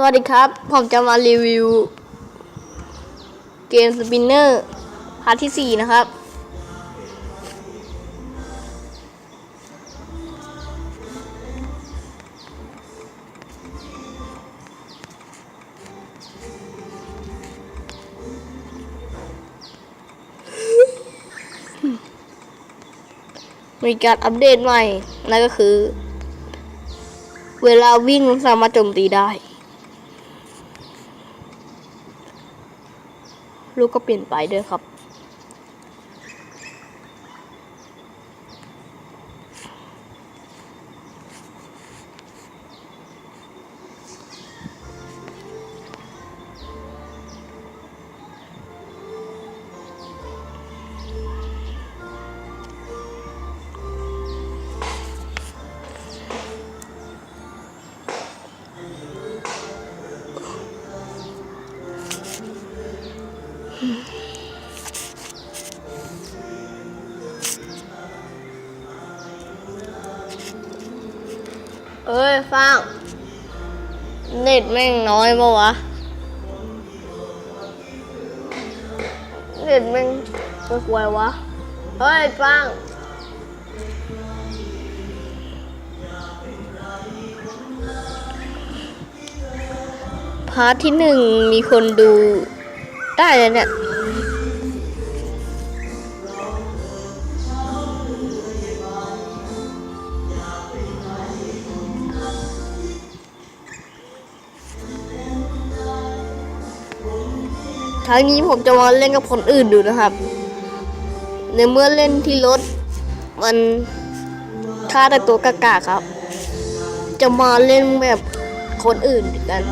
สวัสดีครับ ผมจะมารีวิว เกมสปินเนอร์พาร์ทที่ 4 นะครับ มีการอัปเดตใหม่ นั่นก็คือ เวลาวิ่งสามารถโจมตีได้ ลูกก็เปลี่ยนไปด้วยครับ ฟ้างเน็ตแม่งน้อยปะวะ เน็ตแม่งไม่ควยวะ เฮ้ยฟ้างพาร์ทที่หนึ่งมีคนดูได้แล้วเนี่ย ครั้งนี้ผมจะมาเล่นกับคนอื่นดูนะครับ ในเมื่อเล่นที่รถ มันฆ่าแต่ตัวกากาครับ จะมาเล่นแบบคนอื่นกัน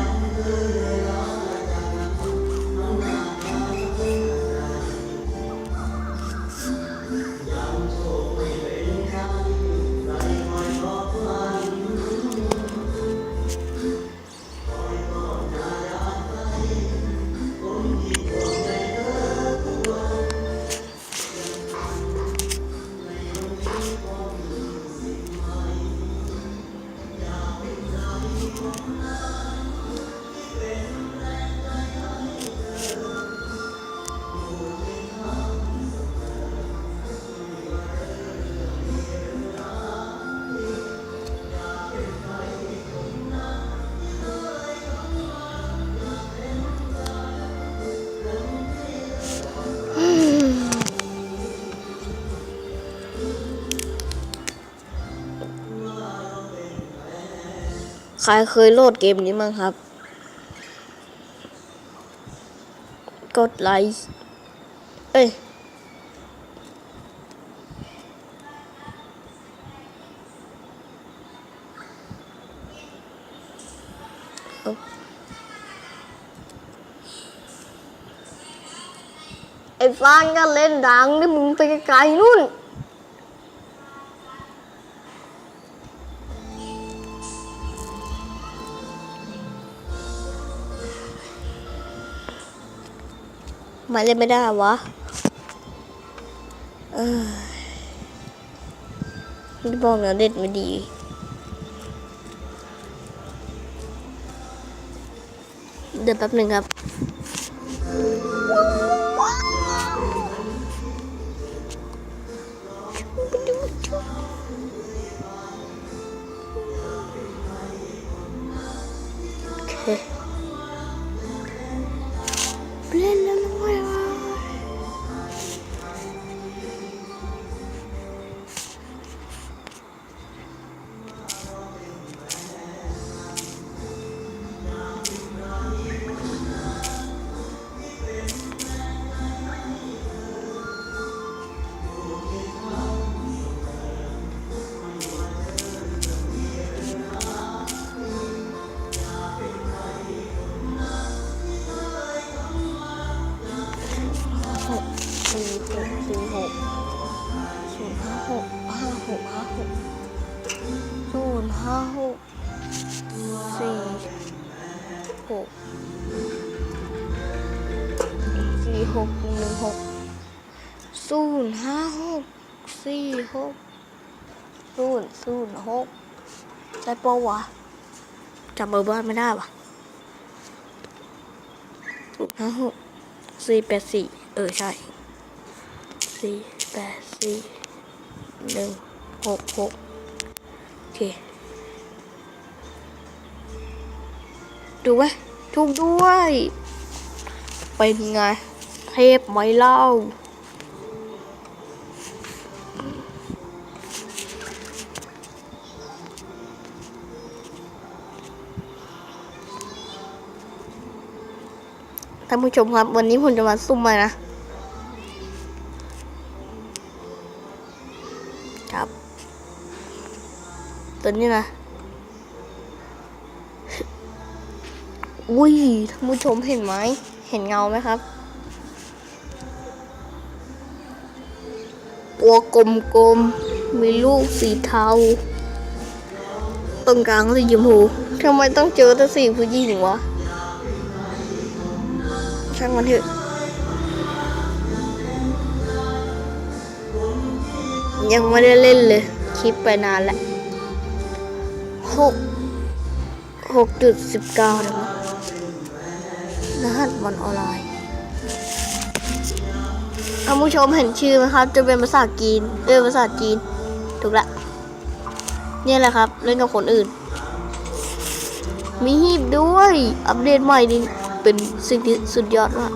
ครเคยโหลดเกมนี้มั้งครับ กดไลค์ เอ้ย ไอ้ฟางก็เล่นดังนี่มึงไปไกลๆนู่น มาเล่นไม่ได้วะเออนี่บอกนะเล่นไม่ดีเดี๋ยวแป๊บหนึ่งครับ หกหนึ่งหกศูนย์ห้าหกสี่หกศูนย์ศูนย์หกได้ปะวะจำเบอร์บ้านไม่ได้วะห้าหกสี่แปดสี่เออใช่สี่แปดสี่หนึ่งหกหกโอเคดูไหมถูกด้วย เป็นไง ทพไหมเล่า ท่านผู้ชมครับ วันนี้ผมจะมาซุ่มมานะครับ ตัวนี้นะอุ้ยท่านผู้ชมเห็นไหม เห็นเงาไหมครับ ตัวกลมๆ มีลูกสีเทา ตรงกลางสีชมพูทำไมต้องเจอแต่สีผู้หญิงวะ ช่างมันเถอะยังไม่ได้เล่นเลย คลิปไปนานแล้วหกหกจุดสิบเก้าเลยมั้งรหัสวันออนไลน์ ท่านผู้ชมเห็นชื่อไหมครับ จะเป็นภาษาจีนเออภาษาจีน ถูกละ เนี่ยแหละครับ เล่นกับคนอื่น มีหีบด้วย อัปเดตใหม่นี่เป็นสิ่งที่สุดยอดมาก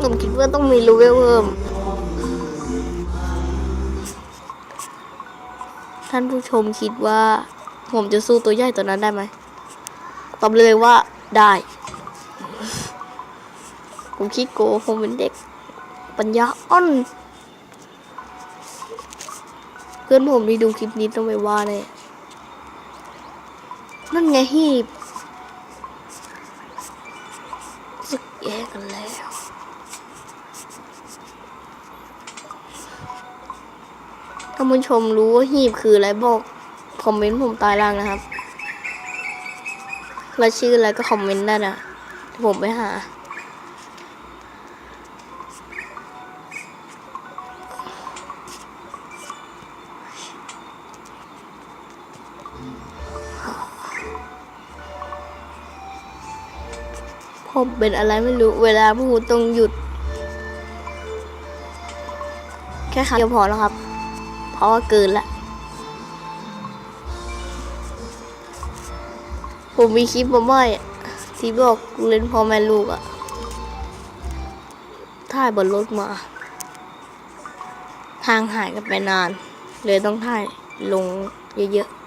ผมคิดว่าต้องมีรูเวลเพิ่ม ท่านผู้ชมคิดว่า ผมจะสู้ตัวใหญ่ตัวนั้นได้ไหมตอบเลยว่าได้ ผมคิดโกผมเป็นเด็ก ปัญญาอ่อน เพื่อนผมที่ดูคลิปนี้ต้องไปว่าเลยนั่นไงฮีบสึกแย่กันแล้วถ้าผู้ชมรู้ว่าฮีบคืออะไรบอก คอมเมนต์ผมใตายล่างนะครับแล้วชื่ออะไรก็คอมเมนต์ได้นะผมไปหา ผมเป็นอะไรไม่รู้ เวลาพูดต้องหยุด แค่ครั้งเดียวพอแล้วครับ เพราะว่าเกินละ ผมมีคลิปมาไม่อะที่บอกเล่นพ่อแม่ลูกอะถ่ายบนรถมา ทางหายกันไปนาน เลยต้องถ่ายลงเยอะๆ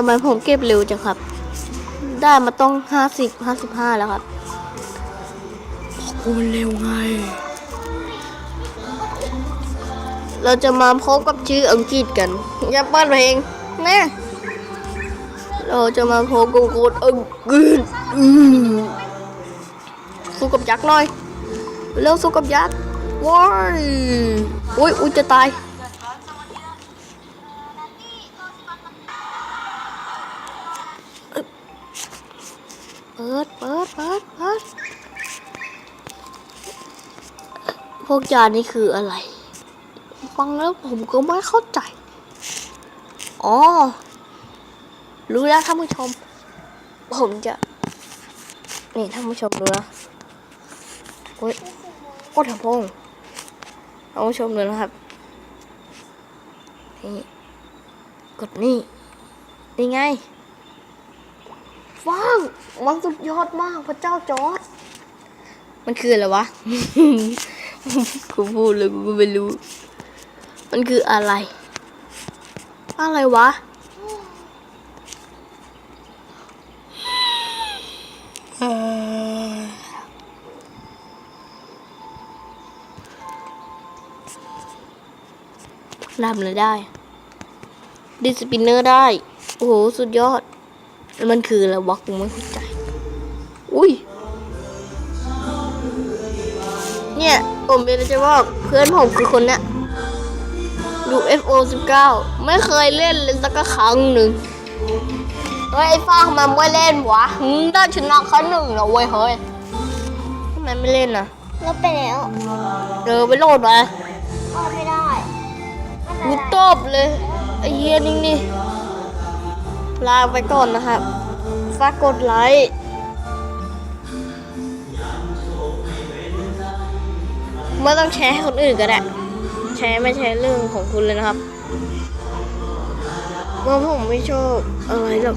ทำไมผมเก็บเร็วจังครับ ได้มาต้องห้าสิบห้าสิบห้าแล้วครับกูเร็วไง เราจะมาพบกับชื่ออังกฤษกัน อย่าเปิดเพลงนะเราจะมาพบกับโคดอังกฤษอืมสู้กับยักษ์หน่อย เร็วสู้กับยักษ์ว้ายอุ้ยอุ้ยจะตาย ปิดเปิดเปิดเปิดพวกยานี่คืออะไร ฟังแล้วผมก็ไม่เข้าใจ อ๋อ รู้แล้วท่านผู้ชม ผมจะ นี่ท่านผู้ชมดูนะโอ้ยโคตรพงท่านผู้ชมดูนะครับ นี่ กดนี่นี่ไง ว้าวมันสุดยอดมากพระเจ้าจอร์ดมันคืออะไรวะ กูพูดเลยกูไม่รู้ มันคืออะไร อะไรวะทำเลยได้ ดิสปินเนอร์ได้ โอ้โห สุดยอด แล้วมันคืออะไรวะกูไม่เข้าใจ อุ้ย เนี่ย ผมเป็นจะบอกเพื่อนผมคือคนเนี้ย UFO 19 ไม่เคยเล่นเลยสักครั้งหนึ่งเฮ้ยไอ้ฟ้าทำไมไม่เล่นวะหืมได้ชนะครั้งหนึ่งเหรอเว้ยเฮ้ยทำไมไม่เล่นอะลบไปแล้วเออไปโหลดมาก็ไม่ได้กูตบเลยไอ้เฮียนี่นี่ ลาไปก่อนนะครับฝากกดไลค์ไม่ต้องแชร์ให้คนอื่นก็ได้ แชร์ไม่แชร์เรื่องของคุณเลยนะครับ เมื่อผมไม่ชอบอะไรหรอก